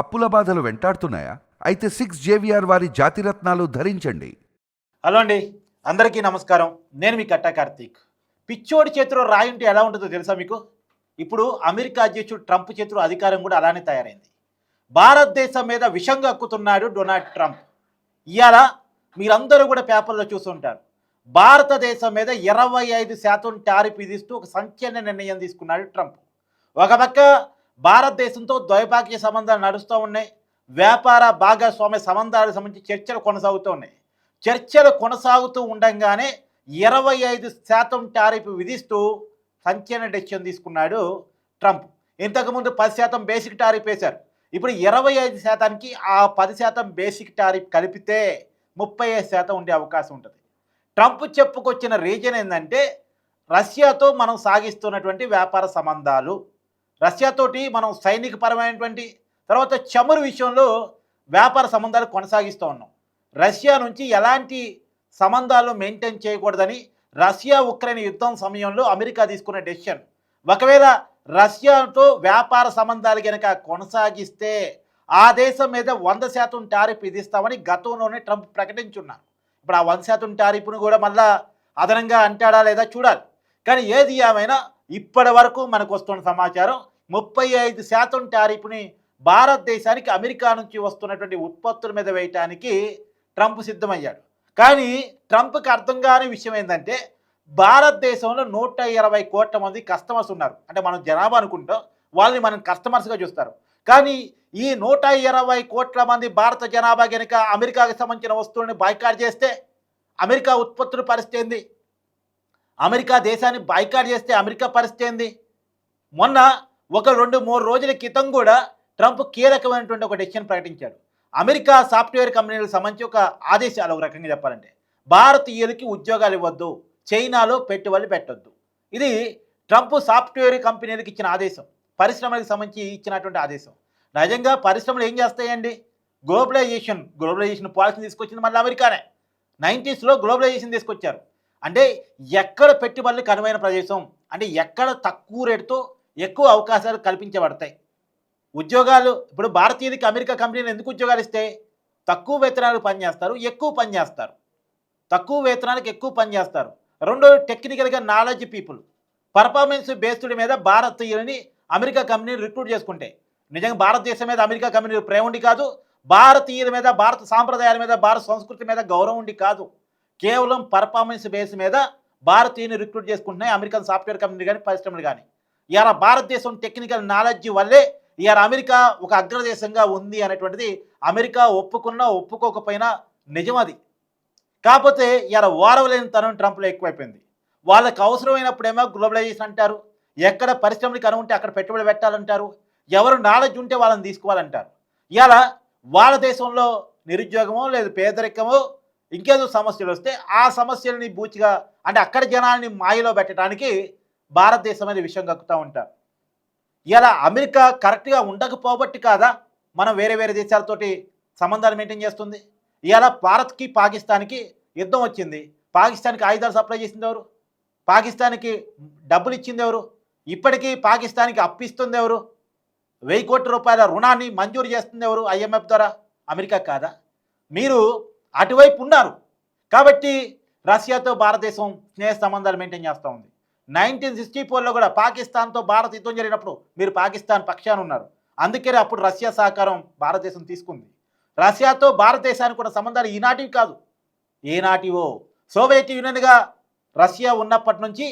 అప్పుల బాధలు వెంటాడుతున్నాయా? అయితే సిక్స్ జేవిఆర్ వారి జాతిరత్నాలు ధరించండి. హలో అండి. అందరికీ నమస్కారం. నేను మీ కట్టా కార్తీక్. పిచ్చోడి చేతిలో రాయి ఉంటే ఎలా ఉంటుందో తెలుసా మీకు? ఇప్పుడు అమెరికా అధ్యక్షుడు ట్రంప్ చేతిలో అధికారం కూడా అలానే తయారైంది. భారతదేశం మీద విషంగా అక్కుతున్నాడు డొనాల్డ్ ట్రంప్. ఇవాళ మీరందరూ కూడా పేపర్లో చూస్తుంటారు భారతదేశం మీద ఇరవై ఐదు శాతం టారిఫ్ విధిస్తూ ఒక సంచలన నిర్ణయం తీసుకున్నాడు ట్రంప్. ఒక పక్క భారతదేశంతో ద్వైపాక్షిక సంబంధాలు నడుస్తూ ఉన్నాయి. వ్యాపార భాగస్వామ్య సంబంధాలకు సంబంధించి చర్చలు కొనసాగుతూ ఉన్నాయి. చర్చలు కొనసాగుతూ ఉండంగానే ఇరవై ఐదు శాతం టారిఫ్ విధిస్తూ సంచలన డెసిషన్ తీసుకున్నాడు ట్రంప్. ఇంతకుముందు పది శాతం బేసిక్ టారిఫ్ వేశారు. ఇప్పుడు ఇరవై ఐదు శాతానికి ఆ పది శాతం బేసిక్ టారిఫ్ కలిపితే ముప్పై ఐదు శాతం ఉండే అవకాశం ఉంటుంది. ట్రంప్ చెప్పుకొచ్చిన రీజన్ ఏంటంటే రష్యాతో మనం సాగిస్తున్నటువంటి వ్యాపార సంబంధాలు రష్యాతోటి మనం సైనికపరమైనటువంటి తర్వాత చమురు విషయంలో వ్యాపార సంబంధాలు కొనసాగిస్తూ ఉన్నాం. రష్యా నుంచి ఎలాంటి సంబంధాలు మెయింటైన్ చేయకూడదని రష్యా ఉక్రెయిన్ యుద్ధం సమయంలో అమెరికా తీసుకున్న డెసిషన్. ఒకవేళ రష్యాతో వ్యాపార సంబంధాలు కనుక కొనసాగిస్తే ఆ దేశం మీద వంద శాతం టారిఫ్ విధిస్తామని గతంలోనే ట్రంప్ ప్రకటించున్నారు. ఇప్పుడు ఆ వంద శాతం టారిఫ్ను కూడా మళ్ళా అదనంగా అంటాడా లేదా చూడాలి. కానీ ఏది ఏమైనా ఇప్పటి వరకు మనకు వస్తున్న సమాచారం ముప్పై ఐదు శాతం టారిఫ్ని భారతదేశానికి అమెరికా నుంచి వస్తున్నటువంటి ఉత్పత్తుల మీద వేయటానికి ట్రంప్ సిద్ధమయ్యాడు. కానీ ట్రంప్కి అర్థం కాని విషయం ఏంటంటే భారతదేశంలో నూట ఇరవై కోట్ల మంది కస్టమర్స్ ఉన్నారు. అంటే మనం జనాభా అనుకుంటాం వాళ్ళని మనం కస్టమర్స్గా చూస్తారు. కానీ ఈ నూట ఇరవై కోట్ల మంది భారత జనాభా కనుక అమెరికాకి సంబంధించిన వస్తువులను బాయ్కాట్ చేస్తే అమెరికా ఉత్పత్తుల పరిస్థితి ఏంది? అమెరికా దేశాన్ని బాయ్కాట్ చేస్తే అమెరికా పరిస్థితి ఏంది? మొన్న ఒక రెండు మూడు రోజుల క్రితం కూడా ట్రంప్ కీలకమైనటువంటి ఒక డెసిషన్ ప్రకటించాడు. అమెరికా సాఫ్ట్వేర్ కంపెనీలకు సంబంధించి ఒక ఆదేశాలు ఒక రకంగా చెప్పాలంటే భారతీయులకి ఉద్యోగాలు ఇవ్వద్దు చైనాలో పెట్టుబడులు పెట్టొద్దు. ఇది ట్రంప్ సాఫ్ట్వేర్ కంపెనీలకు ఇచ్చిన ఆదేశం పరిశ్రమలకు సంబంధించి ఇచ్చినటువంటి ఆదేశం. నిజంగా పరిశ్రమలు ఏం చేస్తాయండి? గ్లోబలైజేషన్ గ్లోబలైజేషన్ పాలసీ తీసుకొచ్చింది మళ్ళీ అమెరికానే. నైంటీస్లో గ్లోబలైజేషన్ తీసుకొచ్చారు. అంటే ఎక్కడ పెట్టుబడులకు అనువైన ప్రదేశం? అంటే ఎక్కడ తక్కువ రేటుతో ఎక్కువ అవకాశాలు కల్పించబడతాయి? ఉద్యోగాలు ఇప్పుడు భారతీయులకి అమెరికా కంపెనీలు ఎందుకు ఉద్యోగాలు ఇస్తే? తక్కువ వేతనాలు పనిచేస్తారు ఎక్కువ పనిచేస్తారు. తక్కువ వేతనాలకు ఎక్కువ పనిచేస్తారు. రెండో టెక్నికల్గా నాలెడ్జ్ పీపుల్ పర్ఫార్మెన్స్ బేస్డ్ మీద భారతీయులని అమెరికా కంపెనీలు రిక్రూట్ చేసుకుంటే. నిజంగా భారతదేశం మీద అమెరికా కంపెనీలు ప్రేమ ఉండి కాదు భారతీయుల మీద భారత సాంప్రదాయాల మీద భారత సంస్కృతి మీద గౌరవం ఉండి కాదు. కేవలం పర్ఫార్మెన్స్ బేస్ మీద భారతీయుని రిక్రూట్ చేసుకుంటున్నాయి అమెరికన్ సాఫ్ట్వేర్ కంపెనీ కానీ పరిశ్రమలు కానీ ఇవాళ భారతదేశం టెక్నికల్ నాలెడ్జ్ వల్లే ఇవాళ అమెరికా ఒక అగ్రదేశంగా ఉంది అనేటువంటిది అమెరికా ఒప్పుకున్నా ఒప్పుకోకపోయినా నిజం అది. కాకపోతే ఇవాళ ఓరవలేని తనం ట్రంప్లో ఎక్కువైపోయింది. వాళ్ళకి అవసరమైనప్పుడేమో గ్లోబలైజేషన్ అంటారు ఎక్కడ పరిశ్రమలకు అనుంటే అక్కడ పెట్టుబడి పెట్టాలంటారు ఎవరు నాలెడ్జ్ ఉంటే వాళ్ళని తీసుకోవాలంటారు. ఇవాళ వాళ్ళ దేశంలో నిరుద్యోగమో లేదు పేదరికమో ఇంకేదో సమస్యలు వస్తే ఆ సమస్యలని బూచిగా అంటే అక్కడ జనాల్ని మాయలో పెట్టడానికి భారతదేశం అనే విషయం కక్కుతూ ఉంటారు. ఇలా అమెరికా కరెక్ట్గా ఉండకపోబట్టి కాదా మనం వేరే వేరే దేశాలతోటి సంబంధాలు మెయింటైన్ చేస్తుంది? ఇలా భారత్కి పాకిస్తాన్కి యుద్ధం వచ్చింది. పాకిస్తాన్కి ఆయుధాలు సప్లై చేసింది ఎవరు? పాకిస్తాన్కి డబ్బులు ఇచ్చింది ఎవరు? ఇప్పటికీ పాకిస్తాన్కి అప్పిస్తుంది ఎవరు? వెయ్యి కోట్ల రూపాయల రుణాన్ని మంజూరు చేస్తుంది ఎవరు ఐఎంఎఫ్ ద్వారా? అమెరికా కాదా? మీరు అటువైపు ఉన్నారు. కాబట్టి రష్యాతో భారతదేశం స్నేహ సంబంధాలు మెయింటైన్ చేస్తూ ఉంది. నైన్టీన్ సిక్స్టీ ఫోర్లో కూడా పాకిస్తాన్తో భారత యుద్ధం జరిగినప్పుడు మీరు పాకిస్తాన్ పక్షాన ఉన్నారు. అందుకే అప్పుడు రష్యా సహకారం భారతదేశం తీసుకుంది. రష్యాతో భారతదేశానికి కూడా సంబంధాలు ఈనాటివి కాదు. ఏనాటివో సోవియట్ యూనియన్గా రష్యా ఉన్నప్పటి నుంచి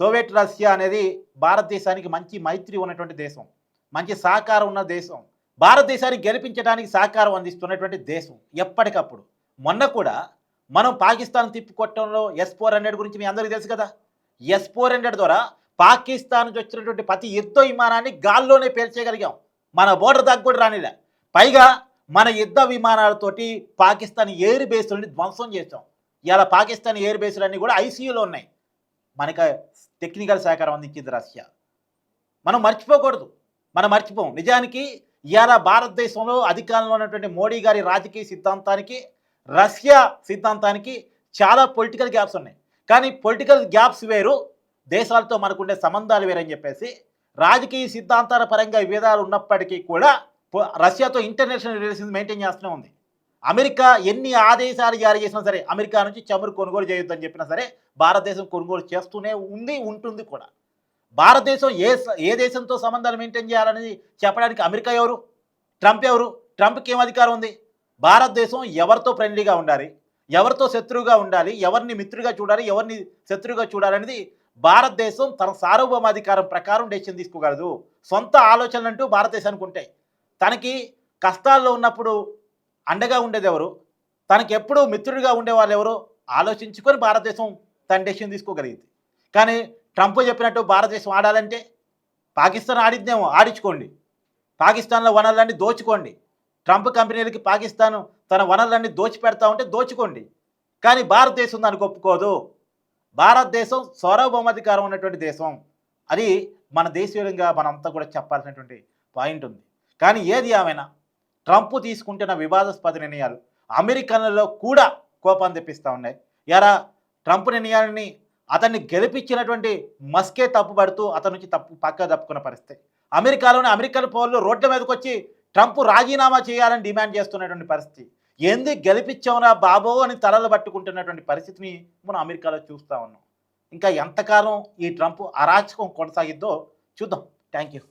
సోవియట్ రష్యా అనేది భారతదేశానికి మంచి మైత్రి ఉన్నటువంటి దేశం. మంచి సహకారం ఉన్న దేశం. భారతదేశాన్ని గెలిపించడానికి సహకారం అందిస్తున్నటువంటి దేశం ఎప్పటికప్పుడు. మొన్న కూడా మనం పాకిస్తాన్ తిప్పికొట్టడంలో ఎస్ ఫోర్ హండ్రెడ్ గురించి మీ అందరికీ తెలుసు కదా? ఎస్ ఫోర్ హండ్రెడ్ ద్వారా పాకిస్తాన్ నుంచి వచ్చినటువంటి ప్రతి యుద్ధ విమానాన్ని గాల్లోనే పేల్చేయగలిగాం. మన బోర్డర్ దాకా కూడా రానిలే. పైగా మన యుద్ధ విమానాలతోటి పాకిస్తాన్ ఎయిర్ బేస్లని ధ్వంసం చేస్తాం ఇలా పాకిస్తాన్ ఎయిర్ బేస్లన్నీ కూడా ఐసీయూలో ఉన్నాయి. మనకి టెక్నికల్ సహకారం అందించింది రష్యా. మనం మర్చిపోకూడదు. మనం మర్చిపోం. నిజానికి ఇవాళ భారతదేశంలో అధికారంలో ఉన్నటువంటి మోడీ గారి రాజకీయ సిద్ధాంతానికి రష్యా సిద్ధాంతానికి చాలా పొలిటికల్ గ్యాప్స్ ఉన్నాయి. కానీ పొలిటికల్ గ్యాప్స్ వేరు దేశాలతో మనకుండే సంబంధాలు వేరని చెప్పేసి రాజకీయ సిద్ధాంతాల పరంగా విభేదాలు ఉన్నప్పటికీ కూడా రష్యాతో ఇంటర్నేషనల్ రిలేషన్స్ మెయింటైన్ చేస్తూనే ఉంది. అమెరికా ఎన్ని ఆదేశాలు జారీ చేసినా సరే అమెరికా నుంచి చమురు కొనుగోలు చేయొద్దని చెప్పినా సరే భారతదేశం కొనుగోలు చేస్తూనే ఉంది ఉంటుంది కూడా. భారతదేశం ఏ ఏ దేశంతో సంబంధాలు మెయింటైన్ చేయాలనేది చెప్పడానికి అమెరికా ఎవరు? ట్రంప్ ఎవరు? ట్రంప్కి ఏం అధికారం ఉంది? భారతదేశం ఎవరితో ఫ్రెండ్లీగా ఉండాలి? ఎవరితో శత్రువుగా ఉండాలి? ఎవరిని మిత్రుగా చూడాలి? ఎవరిని శత్రువుగా చూడాలనేది భారతదేశం తన సార్వభౌమాధికారం ప్రకారం డెసిషన్ తీసుకోగలదు. సొంత ఆలోచనలు అంటూ భారతదేశానికి ఉంటాయి. తనకి కష్టాల్లో ఉన్నప్పుడు అండగా ఉండేది ఎవరు? తనకి ఎప్పుడూ మిత్రుడిగా ఉండే వాళ్ళు ఎవరో? ఆలోచించుకొని భారతదేశం తన డెసిషన్ తీసుకోగలిగింది. కానీ ట్రంప్ చెప్పినట్టు భారతదేశం ఆడాలంటే పాకిస్తాన్ ఆడిద్దేమో ఆడించుకోండి. పాకిస్తాన్లో వనరులన్నీ దోచుకోండి. ట్రంప్ కంపెనీలకి పాకిస్తాన్ తన వనరులన్నీ దోచిపెడతా ఉంటే దోచుకోండి. కానీ భారతదేశం దానికి ఒప్పుకోదు. భారతదేశం సార్వభౌమాధికారం ఉన్నటువంటి దేశం. అది మన దేశీయంగా మనంతా కూడా చెప్పాల్సినటువంటి పాయింట్ ఉంది. కానీ ఏది ఏమైనా ట్రంప్ తీసుకుంటున్న వివాదాస్పద నిర్ణయాలు అమెరికన్లలో కూడా కోపాన్ని తెప్పిస్తూ ఉన్నాయి. ఎరా ట్రంప్ నిర్ణయాన్ని అతన్ని గెలిపించినటువంటి మస్కే తప్పుపడుతూ అతని నుంచి తప్పు పక్క తప్పుకున్న పరిస్థితి. అమెరికాలోని అమెరికన్ పౌరులు రోడ్ల మీదకి వచ్చి ట్రంప్ రాజీనామా చేయాలని డిమాండ్ చేస్తున్నటువంటి పరిస్థితి. ఎందుకు గెలిపించామరా బాబో అని తలలు పట్టుకుంటున్నటువంటి పరిస్థితిని మనం అమెరికాలో చూస్తూ ఉన్నాం. ఇంకా ఎంతకాలం ఈ ట్రంప్ అరాచకం కొనసాగిద్దో చూద్దాం. Thank you